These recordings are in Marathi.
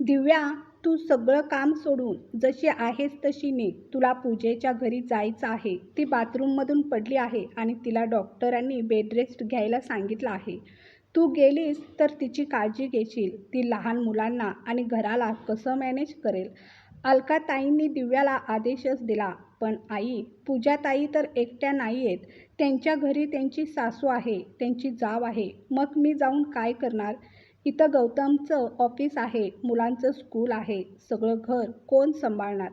दिव्या तू सगळं काम सोडून जशी आहेस तशी निघ. तुला पूजेच्या घरी जायचं आहे. ती बाथरूममधून पडली आहे आणि तिला डॉक्टरांनी बेडरेस्ट घ्यायला सांगितलं आहे. तू गेलीस तर तिची काळजी घेशील. ती लहान मुलांना आणि घराला कसं मॅनेज करेल? अलकाताईंनी दिव्याला आदेशच दिला पण आई पूजाताई तर एकट्या नाही आहेत त्यांच्या घरी त्यांची सासू आहे त्यांची जाव आहे. मग मी जाऊन काय करणार? इथं गौतमचं ऑफिस आहे मुलांचं स्कूल आहे सगळं घर कोण सांभाळणार?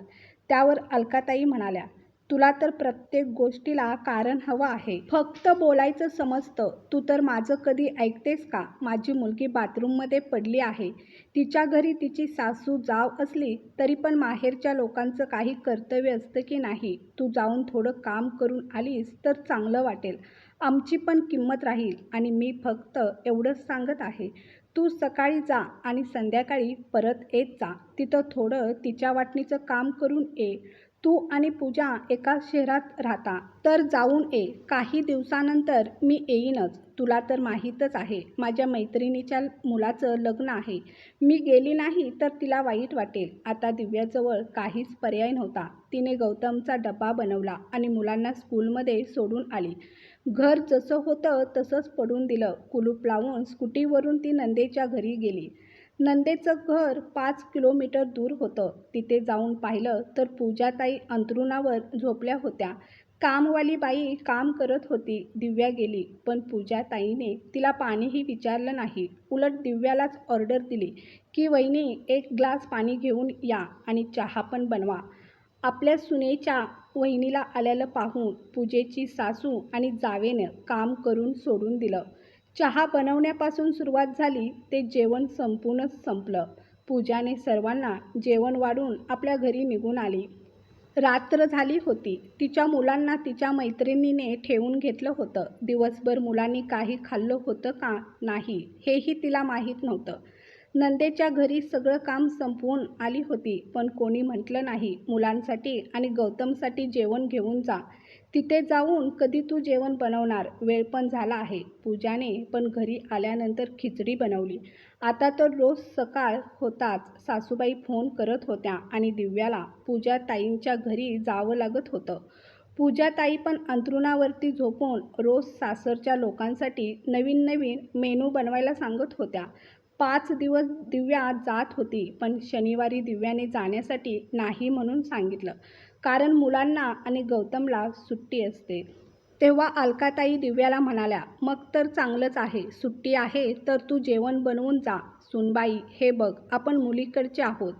त्यावर अलकाताई म्हणाल्या तुला तर प्रत्येक गोष्टीला कारण हवं आहे. फक्त बोलायचं समजतं. तू तर माझं कधी ऐकतेस का? माझी मुलगी बाथरूममध्ये पडली आहे. तिच्या घरी तिची सासू जाव असली तरी पण माहेरच्या लोकांचं काही कर्तव्य असतं की नाही? तू जाऊन थोडं काम करून आलीस तर चांगलं वाटेल. आमची पण किंमत राहील आणि मी फक्त एवढंच सांगत आहे. तू सकाळी जा आणि संध्याकाळी परत येत जा. तिथं थोडं तिच्या वाटणीचं काम करून ये. तू आणि पूजा एकाच शहरात राहता. तर जाऊन ये. काही दिवसानंतर मी येईनच. तुला तर माहीतच आहे माझ्या मैत्रिणीच्या मुलाचं लग्न आहे. मी गेली नाही तर तिला वाईट वाटेल. आता दिव्याजवळ काहीच पर्याय नव्हता. तिने गौतमचा डबा बनवला आणि मुलांना स्कूलमध्ये सोडून आली. घर जसं होतं तसंच पडून दिलं. कुलूप लावून स्कूटीवरून ती नंदेच्या घरी गेली. नंदेचं घर पाच किलोमीटर दूर होतं. तिथे जाऊन पाहिलं तर पूजाताई अंथरुणावर झोपल्या होत्या. कामवाली बाई काम करत होती दिव्या गेली पण पूजाताईने तिला पाणीही विचारलं नाही. उलट दिव्यालाच ऑर्डर दिली की वहिनी एक ग्लास पाणी घेऊन या आणि चहा पण बनवा. आपल्या सुनेच्या वहिनीला आल्याला पाहून पूजेची सासू आणि जावेनं काम करून सोडून दिलं. चहा बनवण्यापासून सुरुवात झाली ते जेवण संपूर्णच संपलं. पूजाने सर्वांना जेवण वाढून आपल्या घरी निघून आली. रात्र झाली होती. तिच्या मुलांना तिच्या मैत्रिणीने ठेवून घेतलं होतं. दिवसभर मुलांनी काही खाल्लं होतं का नाही हेही तिला माहीत नव्हतं. नंदेच्या घरी सगळं काम संपवून आली होती पण कोणी म्हटलं नाही मुलांसाठी आणि गौतमसाठी जेवण घेऊन जा. तिथे जाऊन कधी तू जेवण बनवणार? वेळ पण झाला आहे. पूजाने पण घरी आल्यानंतर खिचडी बनवली. आता तर रोज सकाळ होताच सासूबाई फोन करत होत्या आणि दिव्याला पूजा ताईंच्या घरी जावं लागत होतं. पूजाताई पण अंथरुणावरती झोपून रोज सासरच्या लोकांसाठी नवीन नवीन मेनू बनवायला सांगत होत्या. पाच दिवस दिव्या जात होती पण शनिवारी दिव्याने जाण्यासाठी नाही म्हणून सांगितलं. कारण मुलांना आणि गौतमला सुट्टी असते. तेव्हा अलकाताई दिव्याला म्हणाल्या मग तर चांगलंच आहे सुट्टी आहे तर तू जेवण बनवून जा. सुनबाई हे बघ आपण मुलीकडचे आहोत.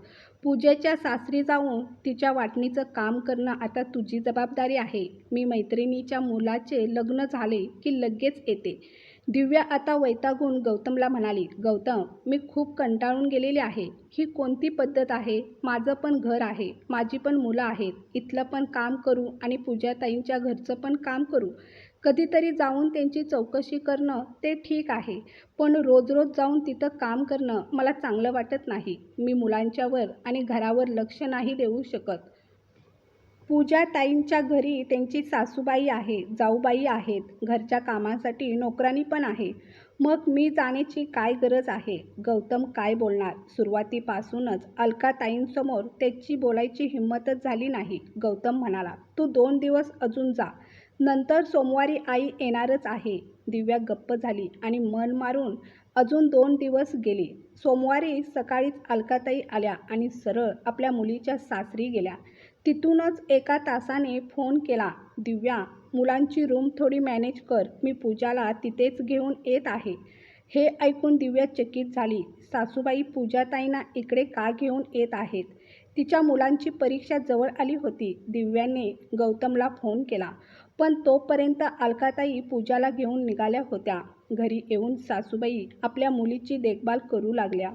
पूजेच्या सासरी जाऊन तिच्या वाटणीचं काम करणं आता तुझी जबाबदारी आहे. मी मैत्रिणीच्या मुलाचे लग्न झाले की लगेच येते. दिव्या आता वैतागून गौतमला म्हणाली गौतम मी खूप कंटाळून गेलेली आहे. ही कोणती पद्धत आहे? माझं पण घर आहे. माझी पण मुलं आहेत. इथलं पण काम करू आणि पूजाताईंच्या घरचं पण काम करू. कधीतरी जाऊन त्यांची चौकशी करणं ते ठीक आहे. पण रोज रोज जाऊन तिथं काम करणं मला चांगलं वाटत नाही. मी मुलांच्यावर आणि घरावर लक्ष नाही देऊ शकत. पूजाताईंच्या घरी त्यांची सासूबाई आहे जाऊबाई आहेत घरच्या कामासाठी नोकरानी पण आहे. मग मी जाण्याची काय गरज आहे? गौतम काय बोलणार? सुरुवातीपासूनच अलकाताईंसमोर त्याची बोलायची हिंमतच झाली नाही. गौतम म्हणाला तू दोन दिवस अजून जा. नंतर सोमवारी आई येणारच आहे. दिव्या गप्प झाली आणि मन मारून अजून दोन दिवस गेली. सोमवारी सकाळीच अलकाताई आल्या आणि सरळ आपल्या मुलीच्या सासरी गेल्या. तिथूनच एका तासाने फोन केला. दिव्या मुलांची रूम थोडी मॅनेज कर मी पूजाला तिथेच घेऊन येत आहे. हे ऐकून दिव्या चकित झाली. सासूबाई पूजाताईंना इकडे का घेऊन येत आहेत? तिच्या मुलांची परीक्षा जवळ आली होती. दिव्याने गौतमला फोन केला. पण तोपर्यंत अलकाताई पूजाला घेऊन निघाल्या होत्या. घरी येऊन सासूबाई आपल्या मुलीची देखभाल करू लागल्या.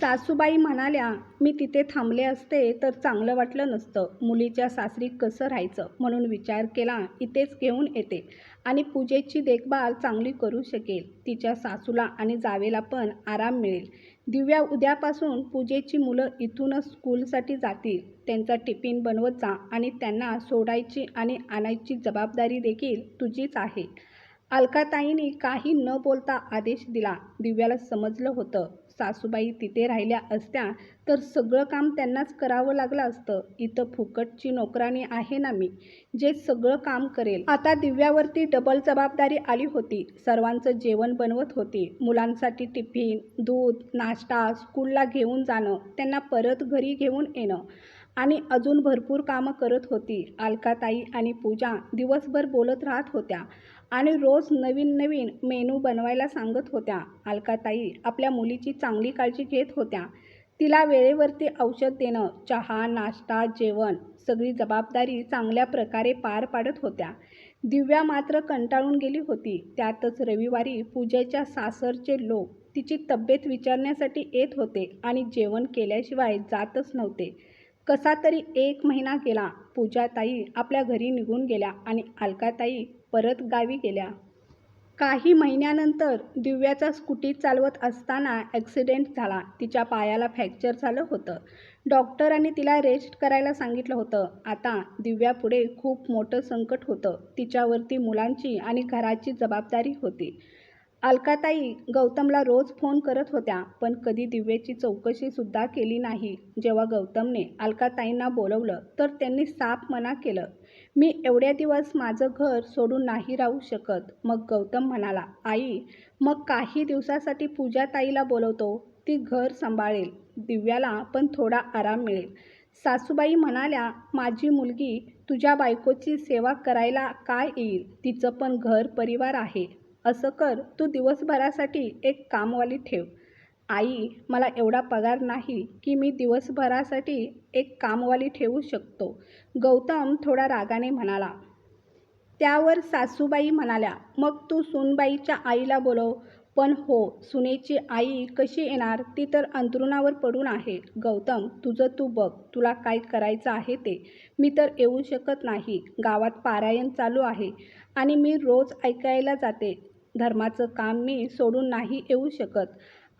सासूबाई म्हणाल्या मी तिथे थांबले असते तर चांगलं वाटलं नसतं. मुलीच्या सासरी कसं राहायचं म्हणून विचार केला इथेच घेऊन येते आणि पूजेची देखभाल चांगली करू शकेल. तिच्या सासूला आणि जावेला पण आराम मिळेल. दिव्या उद्यापासून पूजेची मुलं इथूनच स्कूलसाठी जातील. त्यांचा टिफिन बनवत जा आणि त्यांना सोडायची आणि आणायची जबाबदारी देखील तुझीच आहे. अलकाताईंनी काही न बोलता आदेश दिला. दिव्याला समजलं होतं. सासूबाई तिथे राहिल्या असत्या तर सगळं काम त्यांनाच करावं लागलं असतं. इथं फुकटची नोकरानी आहे ना मी जे सगळं काम करेल. आता दिव्यावरती डबल जबाबदारी आली होती. सर्वांचं जेवण बनवत होती. मुलांसाठी टिफिन दूध नाश्ता स्कूलला घेऊन जाणं त्यांना परत घरी घेऊन येणं. आणि अजून भरपूर कामं करत होती. अलकाताई आणि पूजा दिवसभर बोलत राहत होत्या. आणि रोज नवीन नवीन मेनू बनवायला सांगत होत्या. अलकाताई आपल्या मुलीची चांगली काळजी घेत होत्या. तिला वेळेवरती औषध देणं चहा नाश्ता जेवण सगळी जबाबदारी चांगल्या प्रकारे पार पाडत होत्या. दिव्या मात्र कंटाळून गेली होती. त्यातच रविवारी पूजेच्या सासरचे लोक तिची तब्येत विचारण्यासाठी येत होते आणि जेवण केल्याशिवाय जातच नव्हते. कसा तरी एक महिना गेला. पूजाताई आपल्या घरी निघून गेल्या आणि अलकाताई परत गावी गेल्या. काही महिन्यानंतर दिव्याचा स्कूटी चालवत असताना ॲक्सिडेंट झाला. तिच्या पायाला फ्रॅक्चर झालं होतं. डॉक्टरांनी तिला रेस्ट करायला सांगितलं होतं. आता दिव्यापुढे खूप मोठं संकट होतं. तिच्यावरती मुलांची आणि घराची जबाबदारी होती. अलकाताई गौतमला रोज फोन करत होत्या पण कधी दिव्याची चौकशीसुद्धा केली नाही. जेव्हा गौतमने अलकाताईंना बोलवलं तर त्यांनी साफ मना केलं. मी एवढ्या दिवस माझं घर सोडून नाही राहू शकत. मग गौतम म्हणाला आई मग काही दिवसासाठी पूजाताईला बोलवतो. ती घर सांभाळेल. दिव्याला पण थोडा आराम मिळेल. सासूबाई म्हणाल्या माझी मुलगी तुझ्या बायकोची सेवा करायला काय येईल? तिचं पण घर परिवार आहे. असं कर तू दिवसभरासाठी एक कामवाली ठेव. आई मला एवढा पगार नाही की मी दिवसभरासाठी एक कामवाली ठेवू शकतो. गौतम थोडा रागाने म्हणाला. त्यावर सासूबाई म्हणाल्या मग तू सुनबाईच्या आईला बोलव. पण हो सुनेची आई कशी येणार? ती तर अंथरुणावर पडून आहे. गौतम तुझं तू बघ तुला काय करायचं आहे ते. मी तर येऊ शकत नाही. गावात पारायण चालू आहे आणि मी रोज ऐकायला जाते. धर्माचं काम मी सोडून नाही येऊ शकत.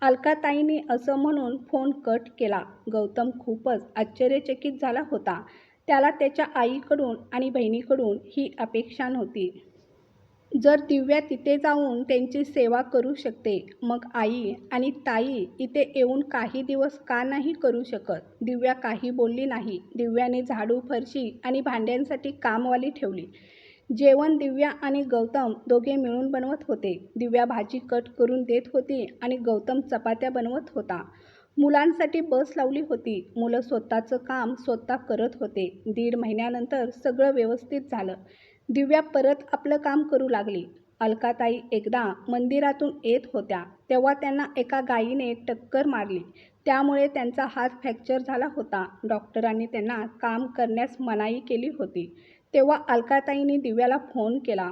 अलकाताईने असं म्हणून फोन कट केला. गौतम खूपच आश्चर्यचकित झाला होता. त्याला त्याच्या आईकडून आणि बहिणीकडून ही अपेक्षा नव्हती. जर दिव्या तिथे जाऊन त्यांची सेवा करू शकते मग आई आणि ताई इथे येऊन काही दिवस का नाही करू शकत? दिव्या काही बोलली नाही. दिव्याने झाडू फरशी आणि भांड्यांसाठी कामवाली ठेवली. जेवण दिव्या आणि गौतम दोघे मिळून बनवत होते. दिव्या भाजी कट करून देत होती आणि गौतम चपात्या बनवत होता. मुलांसाठी बस लावली होती. मुलं स्वतःचं काम स्वतः करत होते. दीड महिन्यानंतर सगळं व्यवस्थित झालं. दिव्या परत आपलं काम करू लागली. अलकाताई एकदा मंदिरातून येत होत्या. तेव्हा त्यांना एका गायीने टक्कर मारली. त्यामुळे त्यांचा हात फ्रॅक्चर झाला होता. डॉक्टरांनी त्यांना काम करण्यास मनाई केली होती. तेव्हा अलकाताईने दिव्याला फोन केला.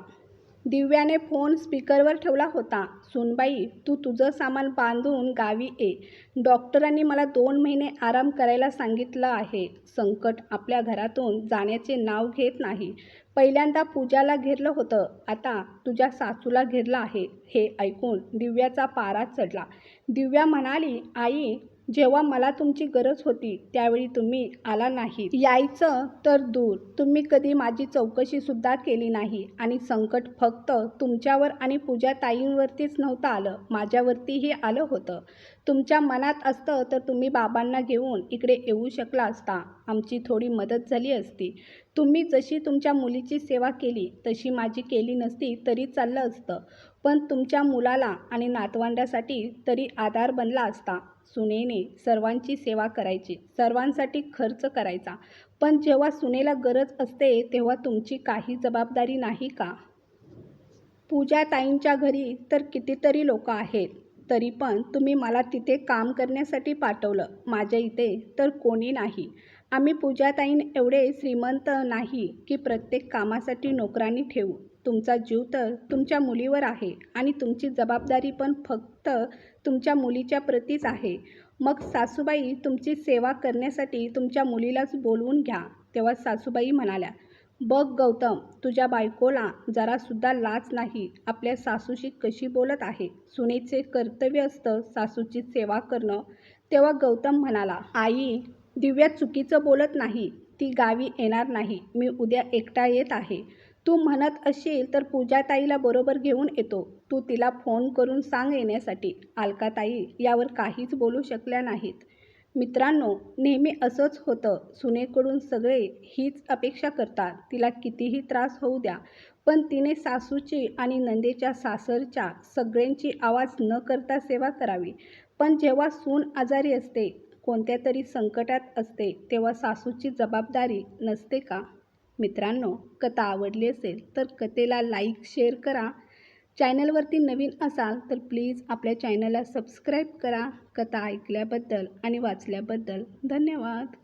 दिव्याने फोन स्पीकरवर ठेवला होता. सुनबाई तू तुझं सामान बांधून गावी ये. डॉक्टरांनी मला दोन महिने आराम करायला सांगितलं आहे. संकट आपल्या घरातून जाण्याचे नाव घेत नाही. पहिल्यांदा पूजाला घेरलं होतं. आता तुझ्या सासूला घेरलं आहे. हे ऐकून दिव्याचा पारा चढला. दिव्या म्हणाली आई जेव्हा मला तुमची गरज होती त्यावेळी तुम्ही आला नाही. यायचं तर दूर. तुम्ही कधी माझी चौकशीसुद्धा केली नाही आणि संकट फक्त तुमच्यावर आणि पूजा ताईंवरतीच नव्हतं आलं. माझ्यावरतीही आलं होतं. तुमच्या मनात असतं तर तुम्ही बाबांना घेऊन इकडे येऊ शकला असता. आमची थोडी मदत झाली असती. तुम्ही जशी तुमच्या मुलीची सेवा केली तशी माझी केली नसती तरी चाललं असतं. पण तुमच्या मुलाला आणि नातवंडासाठी तरी आधार बनला असता. सुनेने सर्वांची सेवा करायची सर्वांसाठी खर्च करायचा. पण जेव्हा सुनेला गरज असते तेव्हा तुमची काही जबाबदारी नाही का? पूजाताईंच्या घरी तर कितीतरी लोक आहेत. तरी पण तुम्ही मला तिथे काम करण्यासाठी पाठवलं. माझ्या इथे तर कोणी नाही. आम्ही पूजाताईन एवढे श्रीमंत नाही की प्रत्येक कामासाठी नोकरांनी ठेवू. तुमचा जीव तर तुमच्या मुलीवर आहे आणि तुमची जबाबदारी पण फक्त तुमच्या मुलीच्या प्रतीच आहे. मग सासूबाई तुमची सेवा करण्यासाठी तुमच्या मुलीलाच बोलवून घ्या तेव्हा सासूबाई म्हणाल्या. बघ गौतम तुझ्या बायकोला जरासुद्धा लाच नाही आपल्या सासूशी कशी बोलत आहे? सुनेचे कर्तव्य असतं सासूची सेवा करणं. तेव्हा गौतम म्हणाला आई दिव्या चुकीचं बोलत नाही. ती गावी येणार नाही. मी उद्या एकटा येत आहे. तू म्हणत असशील तर पूजाताईला बरोबर घेऊन येतो. तू तिला फोन करून सांग येण्यासाठी. अलकाताई यावर काहीच बोलू शकल्या नाहीत. मित्रांनो नेहमी असंच होतं. सुनेकडून सगळे हीच अपेक्षा करतात. तिला कितीही त्रास होऊ द्या पण तिने सासूची आणि नंदेच्या सासरच्या सगळ्यांची आवाज न करता सेवा करावी. पण जेव्हा सून आजारी असते कोणत्या तरी संकटात असते तेव्हा सासूची जबाबदारी नसते का? मित्रांनो कथा आवडली असेल तर कथेला लाईक शेअर करा. चॅनलवरती नवीन असाल तर प्लीज आपल्या चॅनलला सबस्क्राईब करा. कथा ऐकल्याबद्दल आणि वाचल्याबद्दल धन्यवाद.